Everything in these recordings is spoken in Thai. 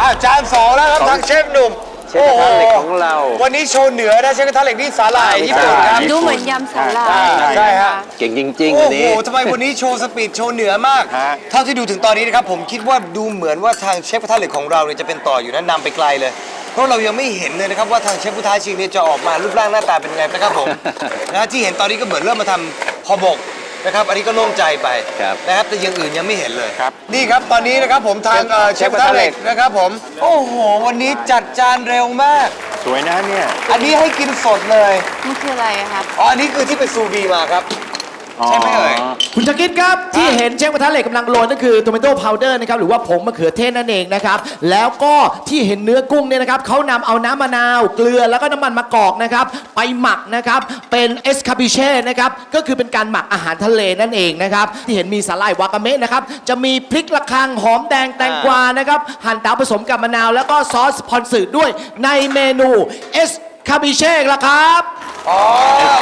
อ่าจานสองแล้วครับทางเชฟหนุ่มเชฟกระทะเหล็กของเราวันนี้โชว์เหนือนะเชฟกระทะเหล็กนี่สาหร่ายญี่ปุ่นครับ ดูเหมือนยำสาหร่าอ่ายใช่ฮะ เก่งจริงๆโอ้อันโหนี้ ทำไมวันนี้โชว์สปีดโชว์เหนือมาก ฮะ เท่าที่ดูถึงตอนนี้นะครับผมคิดว่าดูเหมือนว่าทางเชฟกระทะเหล็กของเราเนี่ยจะเป็นต่ออยู่นะนำไปไกลเลย เพราะเรายังไม่เห็นเลยนะครับว่าทางเชฟผู้ท้าชิงเนี่ยจะออกมารูปร่างหน้าตาเป็นยังไงนะครับผม นะที่เห็นตอนนี้ก็เหมือนเริ่มมาทำพอหมก นะครับอันนี้ก็โล่งใจไปครับนะครับแต่อยังอื่นยังไม่เห็นเลยครับนี่ครับตอนนี้นะครับผมทางเอ่อเชฟกระทะเหล็กนะครับผม โอ้โห วันนี้จัดจานเร็วมาก สวยนะเนี่ย อันนี้ให้กินสดเลย มันคืออะไรอะครับ อ๋อ อันนี้คือที่เป็นซูวีมาครับ ใช่ไหมเอ่ย คุณชาคิดครับ ที่เห็นเชฟกระทะเหล็กกำลังโรยนั่นคือโทเมโต้พาวเดอร์นะครับหรือว่าผงมะเขือเทศนั่นเองนะครับ แล้วก็ที่เห็นเนื้อกุ้งเนี่ยนะครับเขานำเอาน้ำมะนาว เกลือแล้วก็น้ำมันมะกอกนะครับ ไปหมักนะครับ เป็นเอสคาบิเช่นะครับ ก็คือเป็นการหมักอาหารทะเลนั่นเองนะครับ ที่เห็นมีสาหร่ายวากาเมะนะครับ จะมีพริกระคังหอมแดงแตงกวานะครับหั่นเตาผสมกับมะนาว แล้วก็ซอสพอนสืดด้วยในเมนูเอส คาบิเช่ละครับ อ๋อ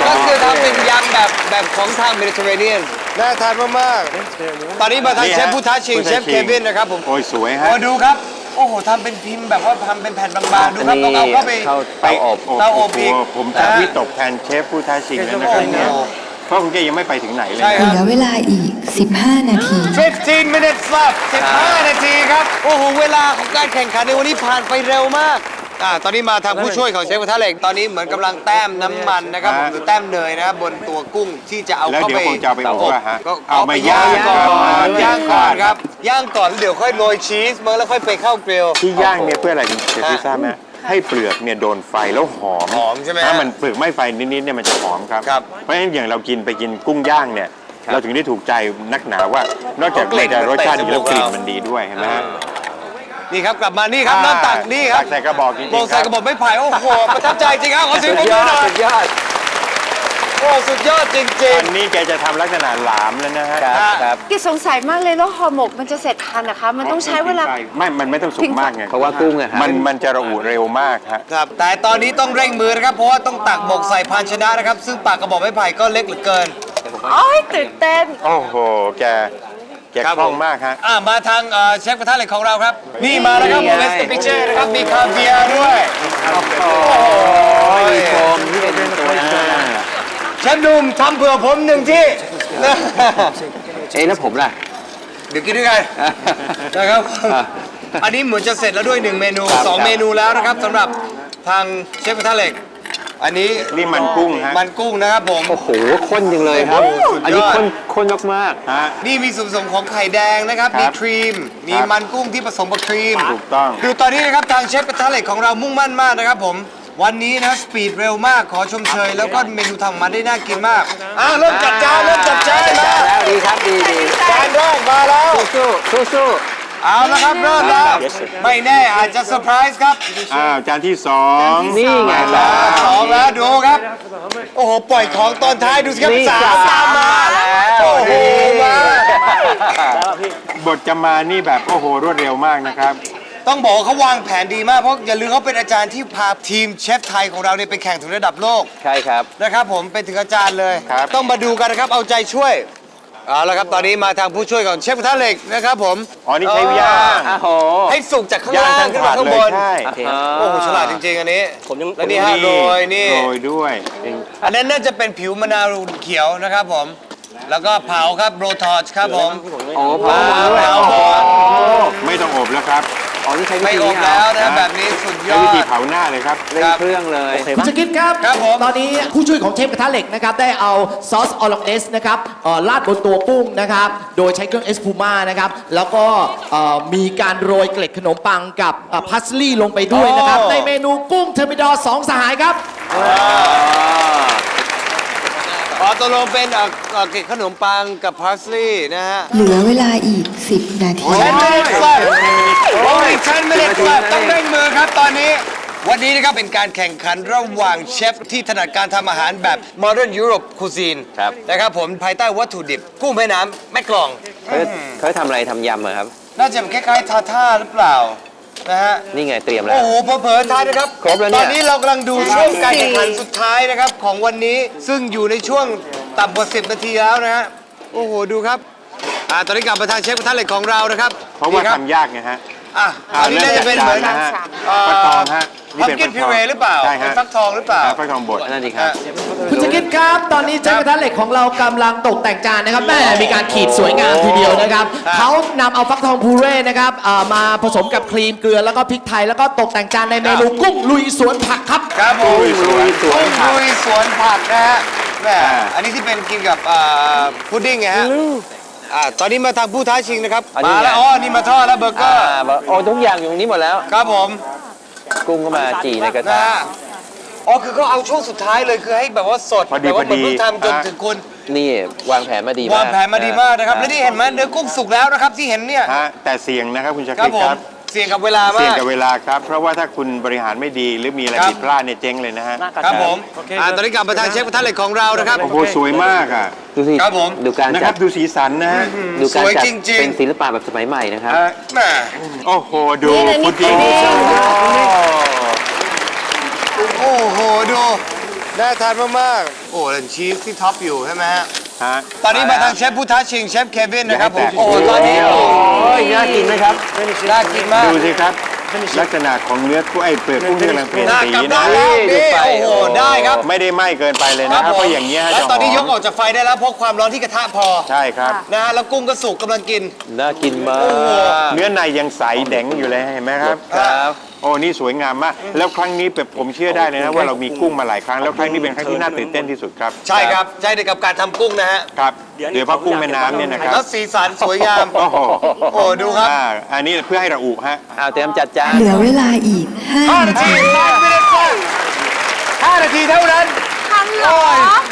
ก็คือทำเป็นยำแบบแบบของทางเมดิเตอร์เรเนียน น่าทานมาก ๆ ตอนนี้มาทางนี่เชฮะฟผู้ท้าชิงผู้เชท้าฟชิเคงวินนะครับผม โอ้ยสวยฮะโอ้ดูครับ โอ้โหทำเป็นพิมพ์แบบว่าทำเป็นแผ่นบางๆ ดูครับต้องเอาเข้าไปเข้าไปเตาอบเตาอบอีกโโหผมจะวิตกแทนเชฟผู้ท้าชิงแล้วนะครับเนี่ยโอ้โห เพราะคุณแกยังไม่ไปถึงไหนเลยใช่นะคเหรับลือเวลาอีก 15 นาที 15 minutes left 15 นาทีครับ โอ้โห เวลาของการแข่งขันในวันนี้ผ่านไปเร็วมาก อ่าตอนนี้มาทางผู้ช่วยของเชฟกระทะเหล็กตอนนี้เหมือนกำลังแต้มน้ำมันนะครับผมหรือแต้มเนยนะครับบนตัวกุ้งที่จะเอาแล้วเข้าเดี๋ยวไปคงจะเอาไปอบอะฮะก็เอามาย่างก่อนก่อนย่างก่อนครับย่างก่อนแล้วเดี๋ยวค่อยโรยชีสมาแล้วค่อยไปเข้ากริลที่ย่างเนี่ยเพื่ออะไรคุณเชฟพิซซ่าบไหมให้เปลือกเนี่ยโดนไฟแล้วหอมหอมใช่ไหมฮะถ้ามันเปลือกไม่ไฟนิดๆเนี่ยมันจะหอมครับ ครับเพราะฉะนั้นอย่างเรากินไปกินกุ้งย่างเนี่ย เราถึงได้ถูกใจนักหนาว่านอกจากกลิ่มันนจะรสชาติดีแล้วมันกเตะจมูกลิ่นเรามันดีด้วยเห็นไหมฮะ นี่ครับกลับมานี่ครับอ่าน้ำตักนี่ครับตักใส่กระบอกจริงๆโบกใส่ครับกระบอกไม้ไผ่โอ้โหประทับใจจริงครับขอเสียงปรบสุดยมืออดหน่อยสุดยอดโอ้สุดยอดจริง อันนี้แกจะทำลักษณะหลามแล้วนะฮะครับครับ กิสงสัยมากเลยแล้วห่อหมกมันจะเสร็จทันนะคะ มันต้องใช้เวลา ไม่ มันไม่ต้องสุกมากไงเพราะว่ากุ้งอะฮะ มันมันจะระอุเร็วมากฮะ ๆ ครับ แต่ตอนนี้ต้องเร่งมือนะครับ เพราะว่าต้องตักหมกใส่ภาชนะนะครับ ซึ่งปากกระบอกไม้ไผ่ก็เล็กเหลือเกิน โอ้ยตื่นเต้น โอ้โห แก แกครับคล่องผมมากฮะ อ่ามาทางเอ่อเชฟกระทะเหล็กของเราครับ นี่มาแล้วครับโมนี่เมไงสต์พิเช่นะครับ มีคาเวียร์ด้วย โอ้ยมีโฟมที่เป็นตัวอ่าเชฟหนุ่มทำเผื่อผมหนึ่งที่นะเอ้ยแล้วผมล่ะ เดี๋ยวกินด้วยกันนะครับอะอันนี้เหมือนจะเสร็จแล้วด้วยหนึ่งเมนูครับสองครับเมนูแล้วนะครับสำหรับทางเชฟกระทะเหล็ก อันนี้นี่มันกุ้งฮะ มันกุ้งนะครับผม โอ้โหข้นจังเลยครับ โอ้โหสุดยอด อันนี้ข้นข้นมาก ฮะ นี่มีส่วนผสมของไข่แดงนะครับ ครัมีบครีม มีครับ มันกุ้งที่ผสมกับครีม ถูกต้อง ดูตอนนี้นะครับทางเชฟกระทะเหล็กของเรามุ่งมั่นมากนะครับผม วันนี้นะสปีดเร็วมากขอชมเชย แล้วก็เมนูทำออกมาได้น่ากินมากอะเริ่มจัดจานเริ่มจัดจานๆมาแล้วดีครับดีดีจานแรกมาแล้วสู้สู้สู้ เอาละครับเริ่มแล้ว ไม่แน่อาจจะเซอร์ไพรส์ครับอ้าวจานที่สองนี่ไงแล้ล่ะวสองแล้วดูครับ โอ้โห ปล่อยของตอนท้ายดูสิครับนี่สามตามมาแล้วโอ้โหมาบทจะมานี่แบบโอ้โหรวดเร็วมากนะครับต้องบอกว่าเขาวางแผนดีมาก เพราะอย่าลืมเขาเป็นอาจารย์ที่พาทีมเชฟไทยของเราเนี่ยไปแข่งถึงระดับโลก ใช่ครับนะครับผมเป็นถึงอาจารย์เลยครับต้องมาดูกันนะครับเอาใจช่วย เอาละครับตอนนี้มาทางผู้ช่วยของเชฟกระทะเหล็กนะครับผม อ๋อ นี่ใช้ย่างโอ้โห ให้สุกจากข้างย่างล่างทั้งขึ้นถามาดข้างเลบยน ใช่โอ้โหฉลาดจริงๆอันนี้ผมยัง แล้วนี่ฮะโรยนี่ โรยด้วยอันนั้นน่าจะเป็นผิวมะนาวเขียวนะครับผม แล้วก็เผาครับโรทอชครับผม โอ้พเผาอเผาไม่ต้องอบแล้วครับ อ๋อนี่ใช้วิไม่ธีอบนี้แล้วนะนะแบบนี้สุดยใช้อวิธีด เผาหน้าเลยครับ เร่งเครื่องเลยคุณชาคิดครับ ครับผม ตอนนี้ผู้ช่วยของเชฟกระทะเหล็กนะครับได้เอาซอสออลองเนสนะครับเอ่อราดบนตัวกุ้งนะครับ โดยใช้เครื่องเอสพูม่านะครับ แล้วก็เอ่อมีการโรยเกล็ดขนมปังกับพัสลี่อ puzzle ลงไปด้วยนะครับ โอ้ ในเมนูกุ้งเทอร์มิดอร์สองสหายครับ อ๋อตกลงเป็นเอ่อเอ่อเกล็ดขนมปังกับพาสลีย์นะฮะเหลือเวลาอีก 10 นาที 10 minutes left only 10 minutes left ต้องเร่งมือครับตอนนี้ วันนี้นะครับเป็นการแข่งขันระหว่างเชฟที่ถนัดการทำอาหารแบบ Modern Europe Cuisine ครับ นะครับผมภายใต้วัตถุดิบ กุ้งแม่น้ำแม่กลอง เขาเขาทำอะไรทำยำเหรอครับ น่าจะคล้ายๆทาท่าหรือเปล่านะฮะ นี่ไงเตรียมแล้โอ้วโหเผลอๆท้ายนะครับ ครบแล้วเนี่ย ตอนนี้เรากำลังดูช่วงการแข่งขันสุดท้ายนะครับ ของวันนี้ซึ่งอยู่ในช่วงต่ำกว่า 10 นาทีแล้วนะฮะ โอ้โห ดูครับ อ่า ตอนนี้กลับมาทางเชฟกระทะเหล็กของเรานะครับเพราะว่านี่คบ ทำยากไงฮะ อะอันนี้น่าจะเป็นเหมือน นะฮะเอ่อ ฟักทองฮะพัมกินพิเรหรือเปล่าใช่เป็ฮะนฟักทองหรือเปล่า ฟักทองบดนั่นดีครับ คุณชกิดครับ ตอนนี้เชฟกระทะเหล็กของเรากำลังตกแต่งจานนะครับแม่มีการขีดสวยงามทีเดียวนะครับครับเขานำเอาฟักทองพูเร่นะครับเอ่อมาผสมกับครีมเกลือแล้วก็พริกไทยแล้วก็ตกแต่งจานในเมนูกุ้งลุยสวนผักครับ ครับผมลุยสวนสวนผักลุยสวนผักนะฮะแม่อ่า อันนี้ที่เป็นกินกับอ่าพุดดิ้งไงฮะ อ่าตอนนี้มาทางผู้ท้าชิงนะครับอันนี้มาแล้วไง อ๋อนี่มาทอดแล้วเบอร์เกออ่าร์บอกโอ้ทุกอย่างอยู่ตรงนี้หมดแล้ว ครับผมกุ้งก็มาจีในกระนะทะ ฮะอ๋อคือเขาเอาช่วงสุดท้ายเลยคือให้แบบว่าสดพอดีแบบว่าพอดีเหมือนเพิ่งทำจนอะถึงคุณนี่วางแผนมาดีมากวางแผนมาดีมากนะครับ และนี่เห็นไหมเนื้อกุ้งสุกแล้วนะครับที่เห็นเนี่ย ฮะแต่เสี่ยงนะครับคุณชาคครับริตผคมรับ เสี่ยงกับเวลามากเสี่ยงกับเวลาครับ เพราะว่าถ้าคุณบริหารไม่ดีหรือมีอะไรครับ ผิดพลาดเนี่ยเจ๊งเลยนะฮะครับผมอ่าตอนนี้กลับมาทางเชฟกระทะเหล็กของเรานะครับ โอ้โหสวยมากอะดูสิครับผม ดูการนะคจัรัดบดูสีสันนะฮะดูการสวยจัดจริงๆ เป็นศิลปะแบบสมัยใหม่นะครับ อะแหม่โอ้โหดูนี่นะนี่พุดดิ้งพุดดิ้งโอ้โห ดู น่าทานมาก ๆ โอ้แล้วชีสที่ท็อปอยู่ใช่ไหมฮะ ฮะตอนนี้มาทางเชฟผู้ท้าชิงเชฟเควินนะครับผมอย่าให้แตกโอ้โหตอนนี้โอ้โอ้ยน่ากินไหมครับ น่ากินมาก ดูสิครับ ลักษณะของเนื้อกุ้งไอ้เปลือกกุ้งที่กำลังเปลี่ยนน่าสีกลับนะได้แล้วดูนี่ไปโอ้โห ได้ครับ ไม่ได้ไหม้เกินไปเลยนะครับผมเพราะอย่างเงี้ยฮะแล้วจะตอนนี้หยอกมออกจากไฟได้แล้วเพราะความร้อนที่กระทะพอ ใช่ครับ นะฮะแล้วกุ้งก็สุกกำลังกิน น่ากินมาก เนื้อในยังใสแดงอยู่เลยเห็นไหมครับ ครับ โอ้นี่สวยงามมาก แล้วครั้งนี้แบบผมเชื่อได้เลยนะว่าเรามีกุ้งมาหลายครั้ง แล้วครั้งนี้เป็นครั้งที่น่าตื่นเต้นที่สุดครับใช่ครับใช่ในกับการทำกุ้งนะฮะครับโดยเฉพาะกุ้งแม่น้ำเนี่ยนะครับแล้วสีสันสวยงาม โอ้โหโอ้ดูครับอ่าอันนี้เพื่อให้ระอุฮะ เอาเตรียมจัดจาน เหลือเวลาอีก5 5นานาทีที 5 minutes 5นาทีเท่านั้นทำเหรอ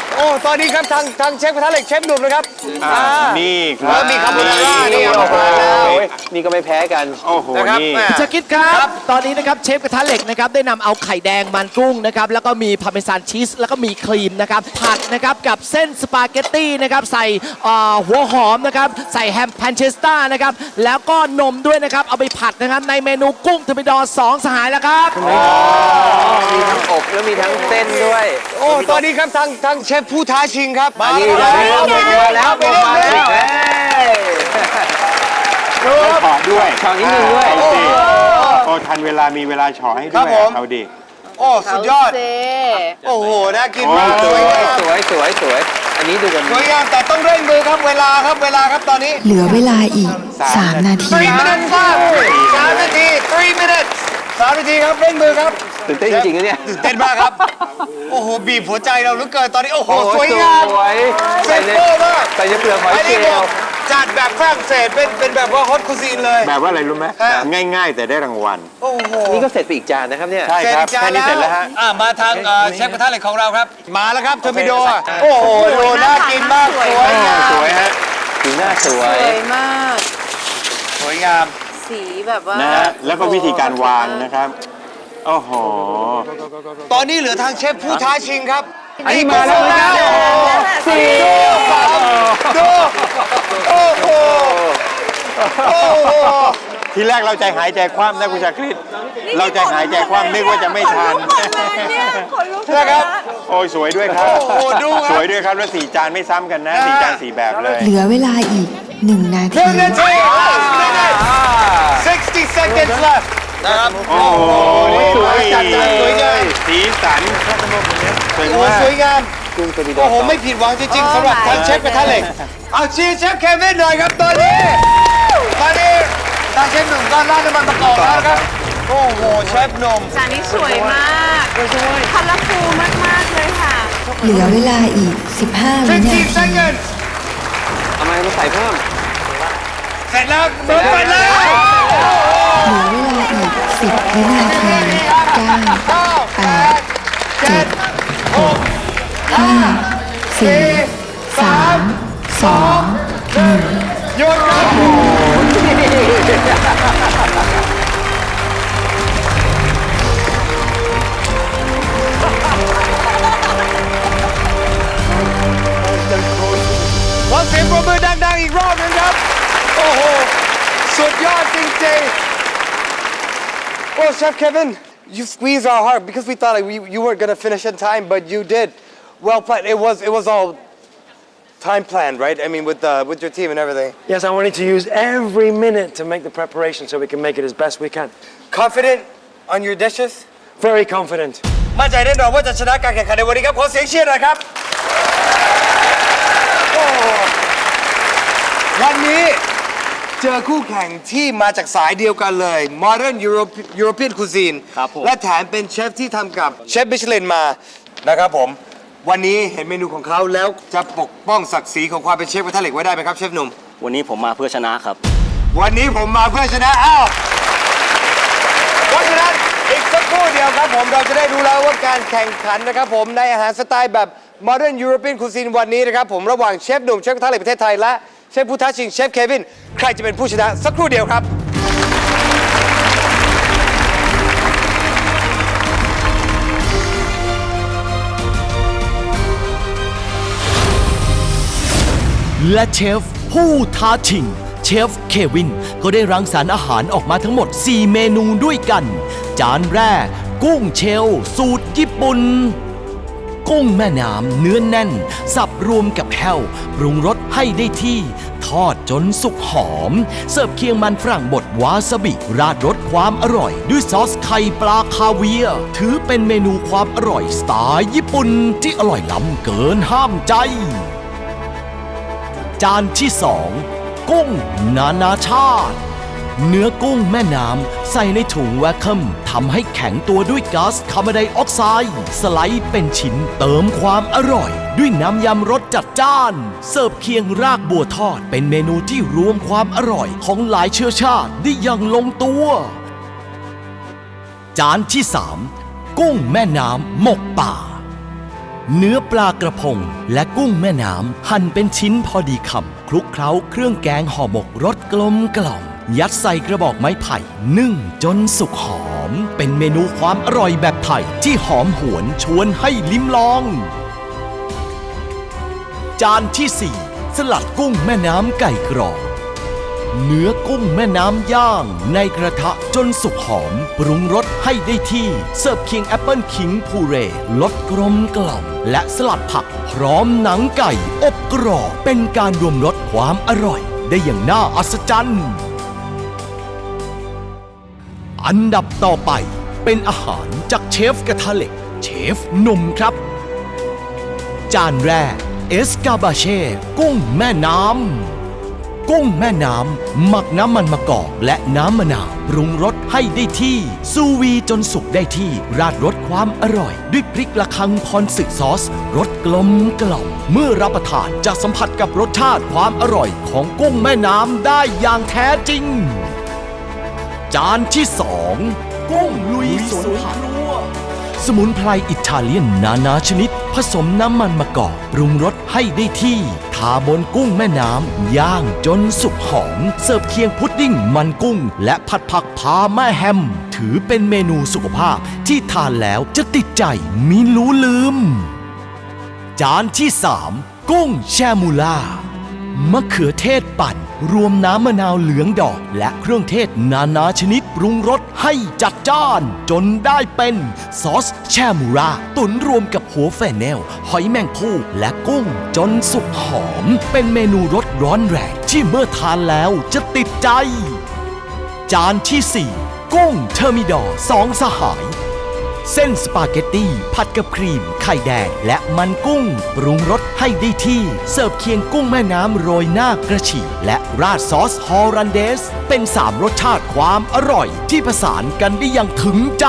โอ้ยโอ้ตอนนี้ครับทางทางเชฟกระทะเหล็กเชฟหนุ่มนะครับอ่านี่ครัแล้บวมีคาโบนาร่านี่โอ้โหเอามาแล้วนี่ก็ไม่แพ้กันโอ้โหนะครับนี่แม่ชาคิดครับ ครับ ตอนนี้นะครับเชฟกระทะเหล็กนะครับได้นำเอาไข่แดงมันกุ้งนะครับแล้วก็มีพาร์เมซานชีสแล้วก็มีครีมนะครับผัดนะครับกับเส้นสปาเกตตี้นะครับใส่เอ่อหัวหอมนะครับใส่แฮมแพนเชสตานะครับแล้วก็นมด้วยนะครับเอาไปผัดนะครับในเมนูกุ้งเทอร์มิดอร์สองสหายแล้วครับ มีทั้งอบแล้วมีทั้งเส้นด้วย โอ้ตอนนี้ครับทางทางเชฟผู้ท้าชิงครับ มานี่แล้วมาแล้วไปเรื่อยมาแล้วไปเรื่อยแล้วขอด้วยขอนิดนึงด้วยเอาสิโอ้ทันเวลามีเวลาฉอให้ครัด้บวยผมเอาดิโอ้สุดยอดเซโอ้โหน่ากินมากโอ้สวยงามสวยสวยสวย อันนี้ดูกันสวยงามแต่ต้องเร่งมือครับเวลาครับเวลาครับตอนนี้ เหลือเวลาอีก 3 นาที3 minutes ครับสามนาที3 minutes สามนาทีครับเร่งมือครับตื่นเต้นจริงๆนะเนี่ยตื่นเต้นมากครับ โอ้โหบีบหัวใจเราเหลือเกินตอนนี้โอ้โหสวยงามสวยเซใส่ฟในโก้มากใส่ในเปลือกหอยอันเชนี้ลบอกล์จัดแบบฝรั่งเศสเป็นเป็นแบบว่าฮอตคูซีนเลย แบบว่าอะไรรู้ไหมฮะ ง่าย ๆ แต่ได้รางวัล โอ้โหนี่ก็เสร็จไปอีกจานนะครับเนี่ย ใช่ครับจาแค่นี้เสร็จแล้วฮะ อะมาทางเอ่อเชฟกระทะเหล็กของเราครับ มาแล้วครับเทอร์มิโดอะโอ้โหดูน่ากินมากสวยงามสวยฮะสีหน้าสวสยวยมาก สวยงาม สีแบบว่านะฮะแล้วก็วิธีการวางนะครับโอ้โห ตอนนี้เหลือทางเชฟผู้ท้าชิงครับอันนี้มาแล้วมาแล้วสี่สามดูโอ้โหโอ้โหทีแรกเราใจหายใจคว่ำนะคุณชาคริตเราใจหายใจคว่ำนึกว่าจะไม่ทันนะครับ โอ้ยสวยด้วยครับ โอ้โหดูครับ สวยด้วยครับ แล้วสี่จานไม่ซ้ำกันนะ สี่จานสี่แบบเลย เหลือเวลาอีก1นา หทีนึ่งนาที60 seconds left นะครับ โอ้โหสวยจัดจ้านสวยงาม สีสันสวยโอ้มากสวยงาม กุ้งเทอร์มิโดโอ้โห ไม่ผิดหวังจริงๆสำหรับทางเชฟกระทะเหล็ก เอาชีเชฟเควินหน่อยครับตอนนี้ตอนนี้ทางเชฟหนุ่มก็ราดน้ำมันมะกอกแล้วนะครับ โอ้โห เชฟหนุ่มจานนี้สวยมากคัลลฟูมากๆเลยค่ะ เหลือเวลาอีก 15 วินาที15 seconds เอามามาใส่เพิ่ม เสร็จแล้วเปิร์ดไปแล้ว เหลือเวลาอีก10วินาทีเก้าแปดเจ็ดหก5 4 3 2หยุดครับขอเสียงปรบมือดังๆอีกรอบหนึงครับ โอ้โห สุดยอดจริงๆ Well, Chef Kevin, you squeezed our heart because we thought like we, you weren't gonna finish in time, but you did. Well played. It was it was all time plan, right? I mean, with uh, with your team and everything. Yes, I wanted to use every minute to make the preparation so we can make it as best we can. Confident on your dishes? Very confident. มั่นใจแน่นอนว่าจะชนะการแข่งขันในวันนี้ครับ ขอเสียงเชียร์หน่อยครับโอ้วันนี้ เจอคู่แข่งที่มาจากสายเดียวกันเลย Modern Europe European Cuisine ครับผม และแถมเป็นเชฟที่ทำกับเชฟมิชลินมานะครับผม วันนี้เห็นเมนูของเขาแล้วจะปกป้องศักดิ์ศรีของความเป็นเชฟกระทะเหล็กไว้ได้ไหมครับเชฟหนุ่ม วันนี้ผมมาเพื่อชนะครับ วันนี้ผมมาเพื่อชนะอ้าวเพราะฉะนั้นอีกสักครู่เดียวครับผมเราจะได้รู้แล้วว่าการแข่งขันนะครับผมในอาหารสไตล์แบบ Modern European Cuisine วันนี้นะครับผมระหว่างเชฟหนุ่มเชฟกระทะเหล็กประเทศไทยและ เชฟผู้ท้าชิงเชฟเควิน ใครจะเป็นผู้ชนะสักครู่เดียวครับ และเชฟผู้ท้าชิง เชฟเควิน ก็ได้รังสรรค์อาหารออกมาทั้งหมด 4 เมนูด้วยกัน จานแรก กุ้งเชลสูตรญี่ปุ่น กุ้งแม่น้ำเนื้อแน่น สับรวมกับแฮวปรุงรสให้ได้ที่ ทอดจนสุกหอม เสิร์ฟเคียงมันฝรั่งบดวาซาบิ ราดรสความอร่อย ด้วยซอสไข่ปลาคาเวีย ถือเป็นเมนูความอร่อยสไตล์ญี่ปุ่นที่อร่อยล้ำเกินห้ามใจ จานที่สองกุ้งนานาชาติ เนื้อกุ้งแม่น้ำ ใส่ในถุงแวคคัมทำให้แข็งตัวด้วยก๊าซคาร์บอนไดออกไซด์สไลด์เป็นชิ้นเติมความอร่อย ด้วยน้ำยำรสจัดจ้าน เสิร์ฟเคียงรากบัวทอด เป็นเมนูที่รวมความอร่อยของหลายเชื้อชาติได้อย่างลงตัว จานที่สามกุ้งแม่น้ำหมกป่าเนื้อปลากระพงและกุ้งแม่น้ำหั่นเป็นชิ้นพอดีคำคลุกเคล้าเครื่องแกงห่อหมกรสกลมกล่อมยัดใส่กระบอกไม้ไผ่นึ่งจนสุกหอม เป็นเมนูความอร่อยแบบไทยที่หอมหวนชวนให้ลิ้มลอง จานที่ 4 สลัดกุ้งแม่น้ำไก่กรอบเนื้อกุ้งแม่น้ำย่าง ในกระทะจนสุกหอม ปรุงรสให้ได้ที่ เสิร์ฟเคียงแอปเปิลคิงพูเรรสกลมกล่อม และสลัดผักพร้อมหนังไก่ อบกรอบเป็นการรวมรสความอร่อยได้อย่างน่าอัศจรรย์ อันดับต่อไปเป็นอาหารจากเชฟกระทะเหล็ก เชฟหนุ่มครับ จานแรกเอสกาบาเช่กุ้งแม่น้ำ กุ้งแม่น้ำ หมักน้ำมันมะกอกและน้ำมะนาวปรุงรสให้ได้ที่ ซูวีจนสุกได้ที่ราดรสความอร่อย ด้วยพริกละคังพรสึกซอสรสกลมกล่อมเมื่อรับประทานจะสัมผัสกับรสชาติความอร่อยของกุ้งแม่น้ำได้อย่างแท้จริง จานที่สองกุ้งลุยสวนผักสมุนไพรอิตาเลียนนานาชนิด ผสมน้ำมันมะกอกปรุงรสให้ได้ที่ ทาบนกุ้งแม่น้ำ ย่างจนสุกหอม เสิร์ฟเคียงพุดดิ้งมันกุ้ง และผัดผักพาแม่แฮม ถือเป็นเมนูสุขภาพที่ทานแล้วจะติดใจมิรู้ลืม จานที่ 3 กุ้งแชมูล่า มะเขือเทศปั่น รวมน้ำมะนาวเหลืองดอก และเครื่องเทศนานาชนิดปรุงรสให้จัดจ้าน จนได้เป็นซอสแชมูรา ตุนรวมกับหัวแฟนเนล หอยแมงภู่และกุ้ง จนสุกหอม เป็นเมนูรสร้อนแรงที่เมื่อทานแล้วจะติดใจ จานที่ 4 กุ้งเทอร์มิดอร์สองสหาย เส้นสปาเกตตี้ผัดกับครีม ไข่แดงและมันกุ้ง ปรุงรสให้ได้ที่ เสิร์ฟเคียงกุ้งแม่น้ำโรยหน้ากระฉีและราดซอสฮอลันเดส เป็น3รสชาติความอร่อยที่ผสานกันได้อย่างถึงใจ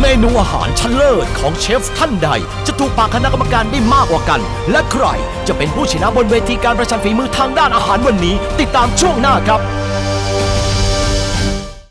เมนูอาหารชั้นเลิศของเชฟท่านใด จะถูกปากคณะกรรมการได้มากกว่ากัน และใครจะเป็นผู้ชนะบนเวทีการประชันฝีมือทางด้านอาหารวันนี้ ติดตามช่วงหน้าครับ